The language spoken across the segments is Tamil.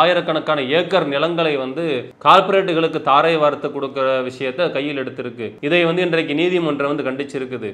ஆயிரக்கணக்கான ஏக்கர் நிலங்களை வந்து கார்ப்பரேட்டுகளுக்கு தாரை வார்த்து கொடுக்கிற விஷயத்தை கையில் எடுத்திருக்கு இதை வந்து இன்றைக்கு நீதிமன்றம் வந்து கண்டிச்சிருக்குது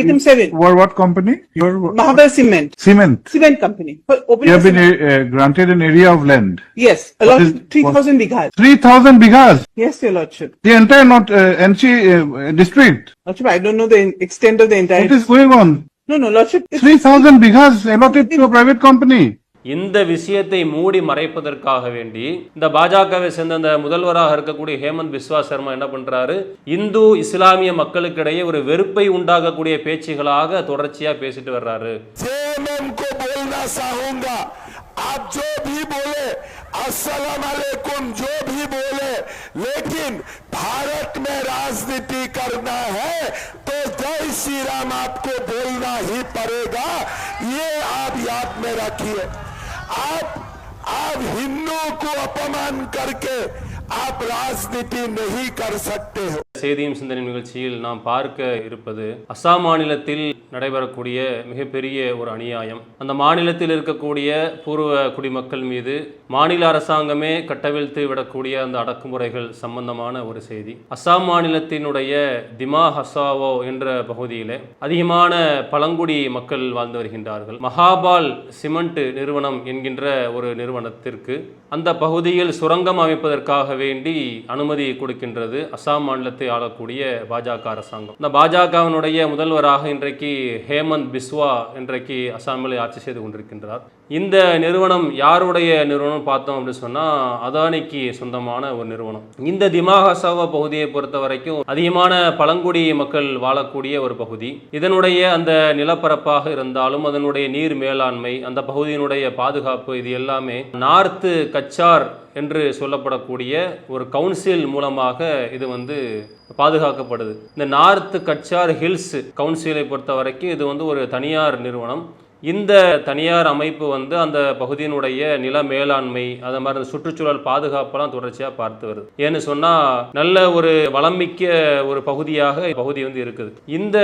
Item seven, For what company? Your Mahabar Cement, cement. cement company. For opening You have a been cement- uh, granted an area of land. Yes, allot is- three thousand bighas. 3,000 bighas. Yes, your lordship. The entire not uh, NC uh, district. Lordship, I don't know the extent of the entire. What is going on? No, no, lordship. it's- 3,000 bighas allotted to a private company. இந்த விஷயத்தை மூடி மறைப்பதற்காக வேண்டி இந்த பாஜகவை சேர்ந்த அந்த முதல்வராக இருக்கக்கூடிய ஹேமந்த் பிஸ்வா சர்மா என்ன பண்றாரு இந்து இஸ்லாமிய மக்களுக்கிடையே ஒரு வெறுப்பை உண்டாகக்கூடிய பேச்சுகளாக தொடர்ச்சியா பேசிட்டு வர்றாரு जेएमएम को बोलना चाहूंगा आप जो भी बोले अस्सलाम वालेकुम जो भी बोले लेकिन भारत में राजनीति करना है तो जय श्री राम आपको बोलना ही पड़ेगा ये आप याद में रखिए आप आप हिंदुओं को अपमान करके आप राजनीति नहीं कर सकते हो। செய்தியும் சிந்தனை நிகழ்ச்சியில் நாம் பார்க்க இருப்பது அசாம் மாநிலத்தில் நடைபெறக்கூடிய மிகப்பெரிய ஒரு அநியாயம். அந்த மாநிலத்தில் இருக்கக்கூடிய பூர்வ குடிமக்கள் மீது மாநில அரசாங்கமே கட்டவிழ்த்து விடக்கூடிய அந்த அடக்குமுறைகள் சம்பந்தமான ஒரு செய்தி. அசாம் மாநிலத்தினுடைய திமா ஹசாவோ என்ற பகுதியிலே அதிகமான பழங்குடி மக்கள் வாழ்ந்து வருகின்றார்கள். மகாபால் சிமெண்ட் நிறுவனம் என்கின்ற ஒரு நிறுவனத்திற்கு அந்த பகுதியில் சுரங்கம் அமைப்பதற்காக வேண்டி அனுமதி கொடுக்கின்றது அசாம் மாநிலத்தை ஆளக்கூடிய பாஜக அரசாங்கம். இந்த பாஜகவினுடைய முதல்வராக இன்றைக்கு ஹேமந்த் பிஸ்வா இன்றைக்கு அசாமில் ஆட்சி செய்து கொண்டிருக்கின்றார். இந்த நிறுவனம் யாருடைய நிறுவனம் பார்த்தோம் அப்படின்னு சொன்னா அதானிக்கு சொந்தமான ஒரு நிறுவனம். இந்த திமாகசாவா பகுதியை பொறுத்த வரைக்கும் அதிகமான பழங்குடி மக்கள் வாழக்கூடிய ஒரு பகுதி. இதனுடைய அந்த நிலப்பரப்பாக இருந்தாலும் அதனுடைய நீர் மேலாண்மை அந்த பகுதியினுடைய பாதுகாப்பு இது எல்லாமே நார்த்து கச்சார் என்று சொல்லப்படக்கூடிய ஒரு கவுன்சில் மூலமாக இது வந்து பாதுகாக்கப்படுது. இந்த நார்த் கச்சார் ஹில்ஸ் கவுன்சிலை பொறுத்த வரைக்கும் இது வந்து ஒரு தனியார் நிறுவனம். இந்த தனியார் அமைப்பு வந்து அந்த பகுதியினுடைய நில மேலாண்மை அது மாதிரி அந்த சுற்றுச்சூழல் பாதுகாப்பெல்லாம் தொடர்ச்சியாக பார்த்து வருது. ஏன்னு சொன்னால் நல்ல ஒரு வளமிக்க ஒரு பகுதியாக பகுதி வந்து இருக்குது. இந்த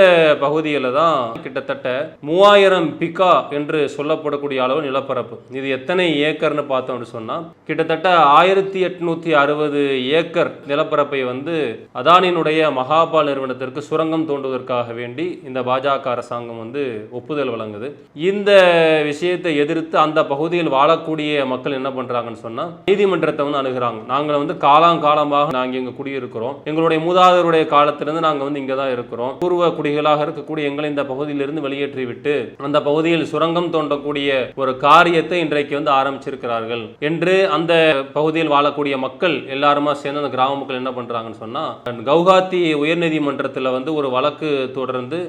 பகுதியில் தான் கிட்டத்தட்ட மூவாயிரம் பிகா என்று சொல்லப்படக்கூடிய அளவு நிலப்பரப்பு. இது எத்தனை ஏக்கர்னு பார்த்தோம்னு சொன்னால் கிட்டத்தட்ட ஆயிரத்தி எட்நூத்தி அறுபது ஏக்கர் நிலப்பரப்பை வந்து அதானியினுடைய மகாபால் நிறுவனத்திற்கு சுரங்கம் தோண்டுவதற்காக வேண்டி இந்த பாஜக அரசாங்கம் வந்து ஒப்புதல் வழங்குது. இந்த விஷயத்தை எதிர்த்து அந்த பகுதியில் வாழக்கூடிய மக்கள் என்ன பண்ணுறாங்கன்னு சொன்னால் நீதிமன்றத்தை வந்து அணுகிறாங்க. நாங்கள் வந்து காலாங்காலமாக நாங்கள் இங்கே குடியிருக்கிறோம். எங்களுடைய மூதாதருடைய காலத்திலிருந்து நாங்கள் வந்து இங்கே தான் இருக்கிறோம். பூர்வ குடிகளாக இருக்கக்கூடிய எங்களை இந்த பகுதியிலிருந்து வெளியேற்றி விட்டு அந்த பகுதியில் சுரங்கம் தோண்டக்கூடிய ஒரு காரியத்தை இன்றைக்கு வந்து ஆரம்பிச்சிருக்கிறார்கள் என்று அந்த பகுதியில் வாழக்கூடிய மக்கள் எல்லாருமா சேர்ந்து அந்த கிராம மக்கள் என்ன பண்ணுறாங்கன்னு சொன்னால் கவுகாத்தி உயர்நீதிமன்றத்தில் வந்து ஒரு வழக்கு தொடர்ந்து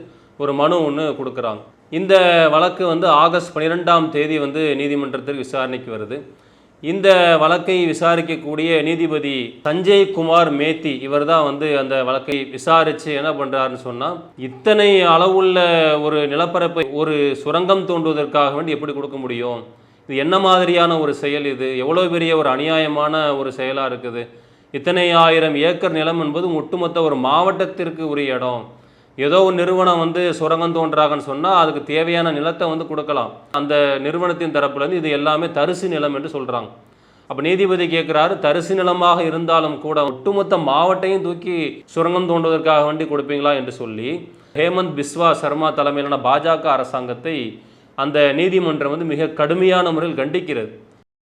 ஒரு மனு ஒன்று கொடுக்குறாங்க. இந்த வழக்கு வந்து ஆகஸ்ட் பன்னிரெண்டாம் தேதி வந்து நீதிமன்றத்தில் விசாரணைக்கு வருது. இந்த வழக்கை விசாரிக்கக்கூடிய நீதிபதி சஞ்சய் குமார் மேத்தி இவர் தான் வந்து அந்த வழக்கை விசாரித்து என்ன பண்ணுறாருன்னு சொன்னால் இத்தனை அளவுள்ள ஒரு நிலப்பரப்பை ஒரு சுரங்கம் தோண்டுவதற்காக வேண்டி எப்படி கொடுக்க முடியும்? இது என்ன மாதிரியான ஒரு செயல் இது? எவ்வளோ பெரிய ஒரு அநியாயமான ஒரு செயலாக இருக்குது? இத்தனை ஆயிரம் ஏக்கர் நிலம் என்பது ஒட்டுமொத்த ஒரு மாவட்டத்திற்கு உரிய இடம். ஏதோ ஒரு நிறுவனம் வந்து சுரங்கம் தோன்றாங்கன்னு சொன்னால் அதுக்கு தேவையான நிலத்தை வந்து கொடுக்கலாம். அந்த நிறுவனத்தின் தரப்புலேருந்து இது எல்லாமே தரிசு நிலம் என்று சொல்கிறாங்க அப்போ நீதிபதி கேட்குறாரு தரிசு நிலமாக இருந்தாலும் கூட ஒட்டுமொத்த மாவட்டையும் தூக்கி சுரங்கம் தோண்டுவதற்காக வேண்டி கொடுப்பீங்களா என்று சொல்லி ஹேமந்த் பிஸ்வா சர்மா தலைமையிலான பாஜக அரசாங்கத்தை அந்த நீதிமன்றம் வந்து மிக கடுமையான முறையில் கண்டிக்கிறது.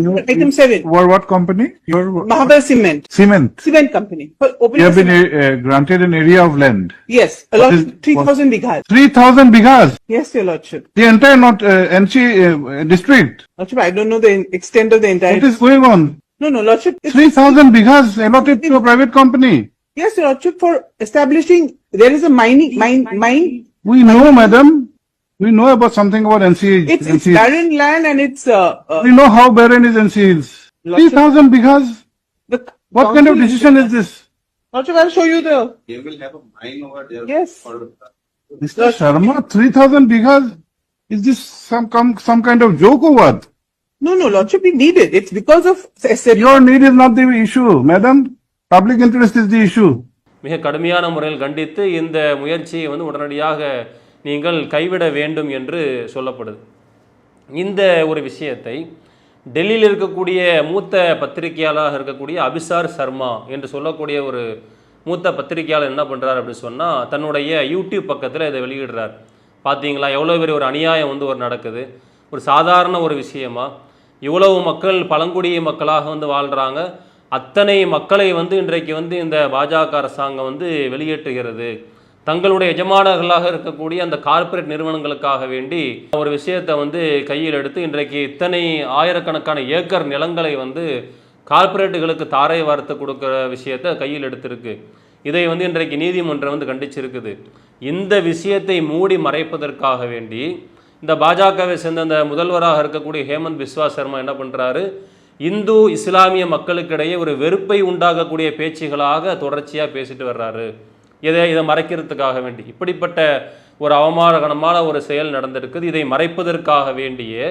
Item seven, For what company? Your Cement, cement. cement company. For You opening a have been cement- uh, granted an area of land. Yes, allot is- three thousand bighas. 3,000 bighas. Yes, your lordship. The entire not uh, NC uh, district. Lordship, I don't know the extent of the entire. What is going on? No, no, lordship. it's- 3,000 bighas allotted to a private company. Yes, your lordship, for establishing, there is a mining, mine, mine. We know, madam. We know about something about NC. It's, it's NC. barren land and it's, uh, uh, We know how barren is NC Hills. Lots of- 3,000 bighas. the. What kind of council- decision is this? Lordship, I'll show you the, They will have a mine over there. Yes. For, Mr. Sharma, 3,000 bighas? Is this some, some, some kind of joke or what? no, no, lordship, we need it. It's because of. Your need is not the issue, madam. Public interest is the issue. மிக கடுமையான முறையில் கண்டித்து இந்த முயற்சியை வந்து உடனடியாக நீங்கள் கைவிட வேண்டும் என்று சொல்லப்படுது. இந்த ஒரு விஷயத்தை டெல்லியில் இருக்கக்கூடிய மூத்த பத்திரிகையாளராக இருக்கக்கூடிய அபிசார் சர்மா என்று சொல்லக்கூடிய ஒரு மூத்த பத்திரிகையாளர் என்ன பண்ணுறாரு அப்படின்னு சொன்னால் தன்னுடைய யூடியூப் பக்கத்தில் இதை வெளியிடுறார். பார்த்தீங்களா எவ்வளோ பெரிய ஒரு அநியாயம் வந்து ஒரு நடக்குது. ஒரு சாதாரண ஒரு விஷயமா? இவ்வளவு மக்கள் பழங்குடிய மக்களாக வந்து வாழ்கிறாங்க அத்தனை மக்களை வந்து இன்றைக்கு வந்து இந்த பாஜக அரசாங்கம் வந்து வெளியேற்றுகிறது. தங்களுடைய எஜமானர்களாக இருக்கக்கூடிய அந்த கார்ப்பரேட் நிறுவனங்களுக்காக வேண்டி ஒரு விஷயத்தை வந்து கையில் எடுத்து இன்றைக்கு இத்தனை ஆயிரக்கணக்கான ஏக்கர் நிலங்களை வந்து கார்ப்பரேட்டுகளுக்கு தாரை வார்த்து கொடுக்குற விஷயத்தை கையில் எடுத்திருக்கு. இதை வந்து இன்றைக்கு நீதிமன்றம் வந்து கண்டிச்சிருக்குது. இந்த விஷயத்தை மூடி மறைப்பதற்காக வேண்டி இந்த பாஜகவை சேர்ந்த அந்த முதல்வராக இருக்கக்கூடிய ஹேமந்த் பிஸ்வா சர்மா என்ன பண்ணுறாரு இந்து இஸ்லாமிய மக்களுக்கிடையே ஒரு வெறுப்பை உண்டாகக்கூடிய பேச்சுகளாக தொடர்ச்சியாக பேசிட்டு வர்றாரு. இதை இதை மறைக்கிறதுக்காக வேண்டி இப்படிப்பட்ட ஒரு அவமானகரமான ஒரு செயல் நடந்திருக்குது இதை மறைப்பதற்காக வேண்டியே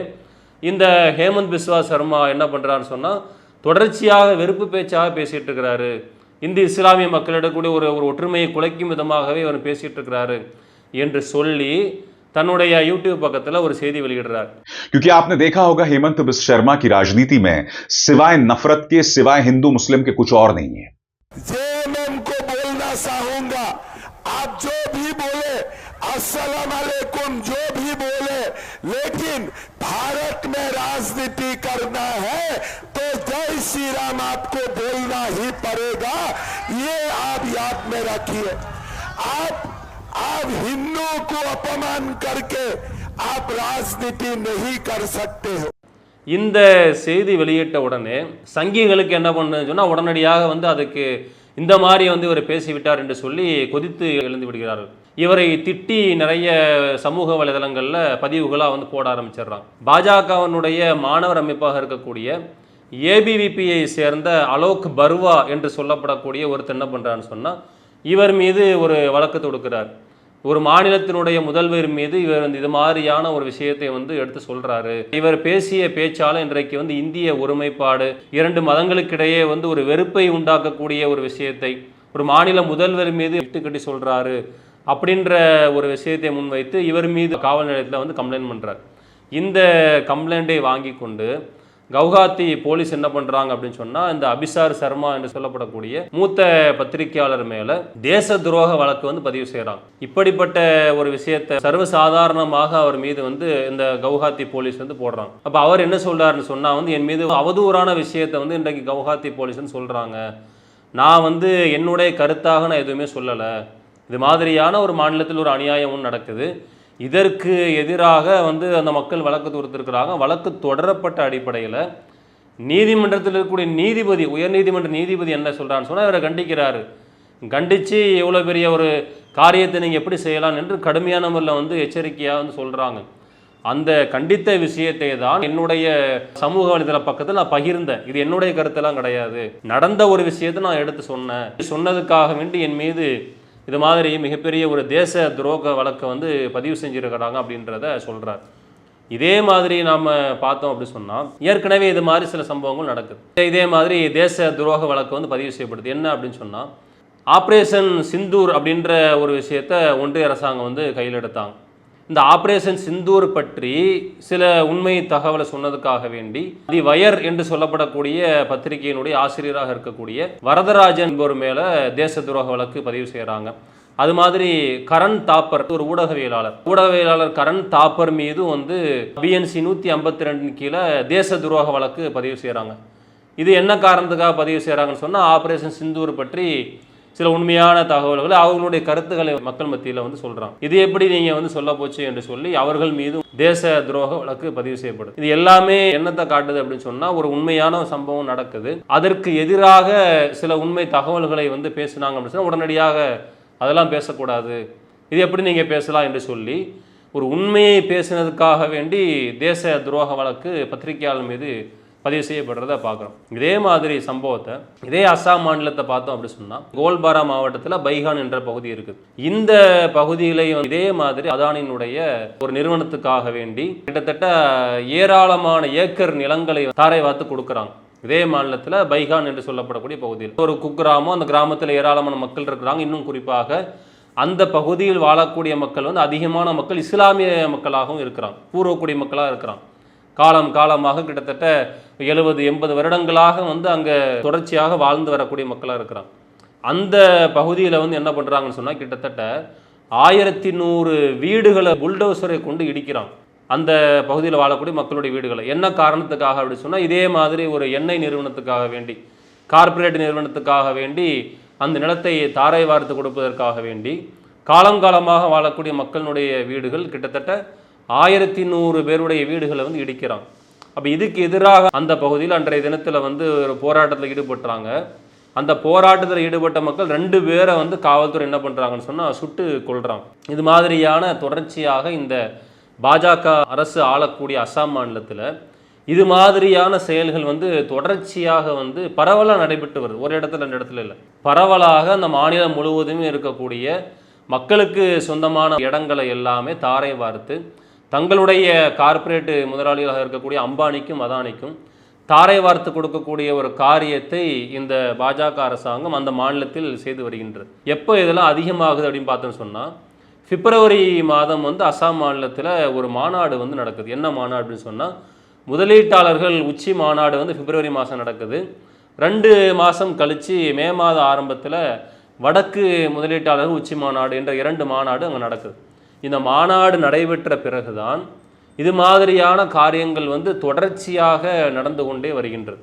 இந்த ஹேமந்த் பிஸ்வா சர்மா என்ன பண்ணுறான்னு சொன்னால் தொடர்ச்சியாக வெறுப்பு பேச்சாக பேசிட்டு இருக்கிறாரு இந்து இஸ்லாமிய மக்களிடம் கூட ஒரு ஒரு ஒற்றுமையை குலைக்கும் விதமாகவே அவர் பேசிட்டு இருக்கிறாரு என்று சொல்லி தன்னுடைய யூடியூப் பக்கத்தில் ஒரு செய்தி வெளியிடுறார் क्योंकि आपने देखा होगा हेमंत बिस्व शर्मा की राजनीति में सिवाय नफरत के सिवाय हिंदू मुस्लिम के कुछ और नहीं है अस्सलाम वालेकुम जो भी बोले लेकिन भारत में राजनीति करना है तो जय श्री राम आपको बोलना ही पड़ेगा ये आप याद में रखिए आप आप हिंदू को अपमान करके आप राजनीति नहीं कर सकते हो இந்த செய்தி வெளியிட்ட உடனே சங்கிகளுக்கு என்ன பண்ணுன்னு சொன்னால் உடனடியாக வந்து அதுக்கு இந்த மாதிரி வந்து இவர் பேசிவிட்டார் என்று சொல்லி கொதித்து எழுந்து விடுகிறார்கள் இவரை திட்டி நிறைய சமூக வலைதளங்களில் பதிவுகளாக வந்து போட ஆரம்பிச்சிடுறாங்க பாஜகவினுடைய மாணவர் அமைப்பாக இருக்கக்கூடிய ஏபிவிபியை சேர்ந்த அலோக் பர்வா என்று சொல்லப்படக்கூடிய ஒருத்தர் என்ன பண்ணுறான்னு சொன்னால் இவர் மீது ஒரு வழக்கு தொடுக்கிறார். ஒரு மாநிலத்தினுடைய முதல்வர் மீது இவர் வந்து இது மாதிரியான ஒரு விஷயத்தை வந்து எடுத்து சொல்கிறாரு இவர் பேசிய பேச்சால் இன்றைக்கு வந்து இந்திய ஒருமைப்பாடு இரண்டு மதங்களுக்கிடையே வந்து ஒரு வெறுப்பை உண்டாக்கக்கூடிய ஒரு விஷயத்தை ஒரு மாநில முதல்வர் மீது இட்டுக்கட்டி சொல்கிறாரு அப்படின்ற ஒரு விஷயத்தை முன்வைத்து இவர் மீது காவல் நிலையத்தில் வந்து கம்ப்ளைண்ட் பண்ணுறார் இந்த கம்ப்ளைண்ட்டை வாங்கி கொண்டு கவுஹாத்தி போலீஸ் என்ன பண்ணுறாங்க அப்படின்னு சொன்னால் இந்த அபிசார் சர்மா என்று சொல்லப்படக்கூடிய மூத்த பத்திரிகையாளர் மேலே தேச துரோக வழக்கு வந்து பதிவு செய்கிறாங்க இப்படிப்பட்ட ஒரு விஷயத்தை சர்வசாதாரணமாக அவர் மீது வந்து இந்த கவுகாத்தி போலீஸ் வந்து போடுறாங்க அப்போ அவர் என்ன சொல்கிறார்னு சொன்னால் வந்து என் மீது அவதூறான விஷயத்தை வந்து இன்றைக்கு கவுஹாத்தி போலீஸ்னு சொல்கிறாங்க நான் வந்து என்னுடைய கருத்தாக நான் எதுவுமே சொல்லலை. இது மாதிரியான ஒரு மாநிலத்தில் ஒரு அநியாயமும் நடக்குது. இதற்கு எதிராக வந்து அந்த மக்கள் வழக்கு தொடுத்திருக்கிறாங்க. வழக்கு தொடரப்பட்ட அடிப்படையில் நீதிமன்றத்தில் இருக்கக்கூடிய நீதிபதி உயர்நீதிமன்ற நீதிபதி என்ன சொல்கிறான்னு சொன்னால் இவரை கண்டிக்கிறாரு. கண்டித்து எவ்வளோ பெரிய ஒரு காரியத்தை நீங்கள் எப்படி செய்யலாம் என்று கடுமையான முறையில் வந்து எச்சரிக்கையாக வந்து சொல்கிறாங்க அந்த கண்டித்த விஷயத்தை தான் என்னுடைய சமூக வலைதள பக்கத்தில் நான் பகிர்ந்தேன். இது என்னுடைய கருத்தெல்லாம் கிடையாது. நடந்த ஒரு விஷயத்தை நான் எடுத்து சொன்னேன். சொன்னதுக்காக வேண்டி என் மீது இது மாதிரி மிகப்பெரிய ஒரு தேச துரோக வழக்கை வந்து பதிவு செஞ்சுருக்கிறாங்க அப்படின்றத சொல்கிறார் இதே மாதிரி நாம் பார்த்தோம் அப்படி சொன்னால் ஏற்கனவே இது மாதிரி சில சம்பவங்கள் நடக்குது. இதே மாதிரி தேச துரோக வழக்கு வந்து பதிவு செய்யப்படுது. என்ன அப்படின்னு சொன்னால் ஆப்ரேஷன் சிந்தூர் அப்படின்ற ஒரு விஷயத்தை ஒன்றிய அரசாங்கம் வந்து கையில் எடுத்தாங்க. இந்த ஆபரேஷன் சிந்தூர் பற்றி சில உண்மை தகவலை சொன்னதுக்காக வேண்டி தி வயர் என்று சொல்லப்படக்கூடிய பத்திரிகையினுடைய ஆசிரியராக இருக்கக்கூடிய வரதராஜன் என்பவர் மேல தேச துரோக வழக்கு பதிவு செய்கிறாங்க அது மாதிரி கரண் தாப்பர் ஒரு ஊடகவியலாளர். ஊடகவியலாளர் கரண் தாப்பர் மீது வந்து பிஎன்சி நூற்றி ஐம்பத்தி ரெண்டின் கீழே தேச துரோக வழக்கு பதிவு செய்கிறாங்க இது என்ன காரணத்துக்காக பதிவு செய்கிறாங்கன்னு சொன்னால் ஆபரேஷன் சிந்தூர் பற்றி சில உண்மையான தகவல்களை அவர்களுடைய கருத்துக்களை மக்கள் மத்தியில் வந்து சொல்கிறான் இது எப்படி நீங்கள் வந்து சொல்ல போச்சு என்று சொல்லி அவர்கள் மீதும் தேச துரோக வழக்கு பதிவு செய்யப்படுது. இது எல்லாமே என்னத்தை காட்டுது அப்படின்னு சொன்னால் ஒரு உண்மையான சம்பவம் நடக்குது. அதற்கு எதிராக சில உண்மை தகவல்களை வந்து பேசுனாங்க அப்படின்னு சொன்னால் உடனடியாக அதெல்லாம் பேசக்கூடாது. இது எப்படி நீங்கள் பேசலாம் என்று சொல்லி ஒரு உண்மையை பேசினதுக்காக வேண்டி தேச துரோக வழக்கு பத்திரிகையாளர் மீது பதிவு செய்யப்படுறத பார்க்குறோம். இதே மாதிரி சம்பவத்தை இதே அஸ்ஸாம் மாநிலத்தை பார்த்தோம் அப்படி சொன்னால் கோல்பாரா மாவட்டத்தில் பைகான் என்ற பகுதி இருக்குது இந்த பகுதியிலையும் இதே மாதிரி அதானியினுடைய ஒரு நிறுவனத்துக்காக வேண்டி கிட்டத்தட்ட ஏராளமான ஏக்கர் நிலங்களை தாரை வாத்து கொடுக்குறாங்க. இதே மாநிலத்தில் பைகான் என்று சொல்லப்படக்கூடிய பகுதியில் ஒரு குக்கிராமம் அந்த கிராமத்தில் ஏராளமான மக்கள் இருக்கிறாங்க. இன்னும் குறிப்பாக அந்த பகுதியில் வாழக்கூடிய மக்கள் வந்து அதிகமான மக்கள் இஸ்லாமிய மக்களாகவும் இருக்கிறாங்க. பூர்வக்குடி மக்களாக இருக்கிறாங்க. காலம் காலமாக கிட்டத்தட்ட எழுபது எண்பது வருடங்களாக வந்து அங்கே தொடர்ச்சியாக வாழ்ந்து வரக்கூடிய மக்களாக இருக்கிறாங்க அந்த பகுதியில் வந்து என்ன பண்ணுறாங்கன்னு சொன்னால் கிட்டத்தட்ட ஆயிரத்தி நூறு வீடுகளை புல்டோசரை கொண்டு இடிக்கிறான். அந்த பகுதியில் வாழக்கூடிய மக்களுடைய வீடுகளை. என்ன காரணத்துக்காக அப்படின்னு சொன்னால் இதே மாதிரி ஒரு எண்ணெய் நிறுவனத்துக்காக வேண்டி கார்ப்பரேட் நிறுவனத்துக்காக வேண்டி அந்த நிலத்தை தாரை வார்த்து கொடுப்பதற்காக வேண்டி காலம் காலமாக வாழக்கூடிய மக்களுடைய வீடுகள் கிட்டத்தட்ட ஆயிரத்தி நூறு பேருடைய வீடுகளை வந்து இடிக்கிறான். அப்போ இதுக்கு எதிராக அந்த பகுதியில் அன்றைய தினத்தில் வந்து ஒரு போராட்டத்தில் ஈடுபட்டுறாங்க. அந்த போராட்டத்தில் ஈடுபட்ட மக்கள் ரெண்டு பேரை வந்து காவல்துறை என்ன பண்ணுறாங்கன்னு சொன்னால் சுட்டு கொள்றாங்க இது மாதிரியான தொடர்ச்சியாக இந்த பாஜக அரசு ஆளக்கூடிய அஸ்ஸாம் மாநிலத்தில் இது மாதிரியான செயல்கள் வந்து தொடர்ச்சியாக வந்து பரவலாக நடைபெற்று வருது. ஒரு இடத்துல ரெண்டு இடத்துல இல்லை. பரவலாக அந்த மாநிலம் முழுவதுமே இருக்கக்கூடிய மக்களுக்கு சொந்தமான இடங்களை எல்லாமே தாரை வார்த்து தங்களுடைய கார்ப்பரேட் முதலாளிகளாக இருக்கக்கூடிய அம்பானிக்கும் அதானிக்கும் தாரை வார்த்து கொடுக்கக்கூடிய ஒரு காரியத்தை இந்த பாஜக அரசாங்கம் அந்த மாநிலத்தில் செய்து வருகின்றது. எப்போ இதெல்லாம் அதிகமாகுது அப்படின்னு பார்த்தோன்னு சொன்னால் பிப்ரவரி மாதம் வந்து அசாம் மாநிலத்தில் ஒரு மாநாடு வந்து நடக்குது. என்ன மாநாடு அப்படின்னு சொன்னால் முதலீட்டாளர்கள் உச்சி மாநாடு வந்து பிப்ரவரி மாதம் நடக்குது. ரெண்டு மாதம் கழித்து மே மாத ஆரம்பத்தில் வடக்கு முதலீட்டாளர்கள் உச்சி மாநாடு என்ற இரண்டு மாநாடு அங்கே நடக்குது. இந்த மாநாடு நடைபெற்ற பிறகுதான் இது மாதிரியான காரியங்கள் வந்து தொடர்ச்சியாக நடந்து கொண்டே வருகின்றது.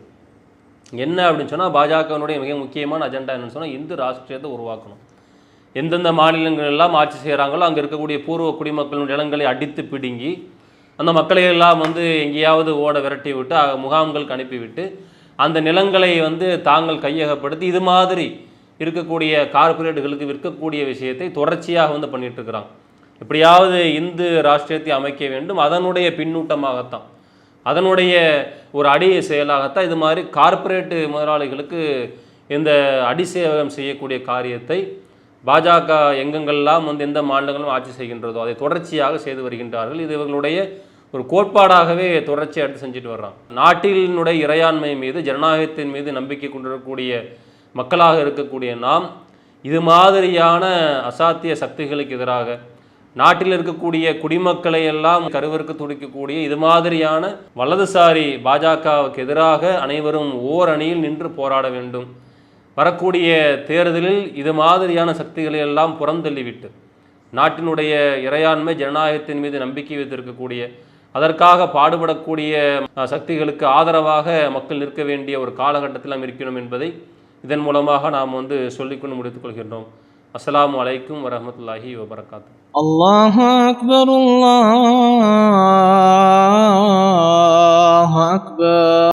என்ன அப்படின்னு சொன்னால் பாஜகவினுடைய மிக முக்கியமான அஜெண்டா என்னன்னு சொன்னால் இந்து ராஷ்டிரியத்தை உருவாக்கணும். எந்தெந்த மாநிலங்கள் எல்லாம் ஆட்சி செய்கிறாங்களோ அங்கே இருக்கக்கூடிய பூர்வ குடிமக்களின் நிலங்களை அடித்து பிடுங்கி அந்த மக்களை எல்லாம் வந்து எங்கேயாவது ஓட விரட்டி விட்டு முகாம்களுக்கு அனுப்பிவிட்டு அந்த நிலங்களை வந்து தாங்கள் கையகப்படுத்தி இது மாதிரி இருக்கக்கூடிய கார்ப்பரேட்டுகளுக்கு விற்கக்கூடிய விஷயத்தை தொடர்ச்சியாக வந்து பண்ணிகிட்டு இருக்கிறாங்க. எப்படியாவது இந்து ராஷ்டிரியத்தை அமைக்க வேண்டும். அதனுடைய பின்னூட்டமாகத்தான். அதனுடைய ஒரு அடி செயலாகத்தான் இது மாதிரி கார்ப்பரேட்டு முதலாளிகளுக்கு இந்த அடிசேவகம் செய்யக்கூடிய காரியத்தை பாஜக எங்கெங்கெல்லாம் வந்து எந்த மாநிலங்களும் ஆட்சி செய்கின்றதோ அதை தொடர்ச்சியாக செய்து வருகின்றார்கள். இது இவர்களுடைய ஒரு கோட்பாடாகவே தொடர்ச்சியாக எடுத்து செஞ்சுட்டு வர்றான். நாட்டினுடைய இறையாண்மை மீது ஜனநாயகத்தின் மீது நம்பிக்கை கொண்டிருக்கக்கூடிய மக்களாக இருக்கக்கூடிய நாம் இது மாதிரியான அசாத்திய சக்திகளுக்கு எதிராக நாட்டில் இருக்கக்கூடிய குடிமக்களை எல்லாம் கருவிற்கு துடிக்கக்கூடிய இது மாதிரியான வலதுசாரி பாஜகவுக்கு எதிராக அனைவரும் ஓர் அணியில் நின்று போராட வேண்டும். வரக்கூடிய தேர்தலில் இது மாதிரியான சக்திகளை எல்லாம் புறந்தள்ளிவிட்டு நாட்டினுடைய இறையாண்மை ஜனநாயகத்தின் மீது நம்பிக்கை வைத்திருக்கக்கூடிய அதற்காக பாடுபடக்கூடிய சக்திகளுக்கு ஆதரவாக மக்கள் நிற்க வேண்டிய ஒரு காலகட்டத்தில் நாம் இருக்கிறோம் என்பதை இதன் மூலமாக நாம் வந்து சொல்லிக்கொண்டு முடித்துக் கொள்கின்றோம். அஸ்ஸலாமு அலைக்கும் வரஹ்மத்துல்லாஹி வபரகாத்து الله أكبر الله أكبر.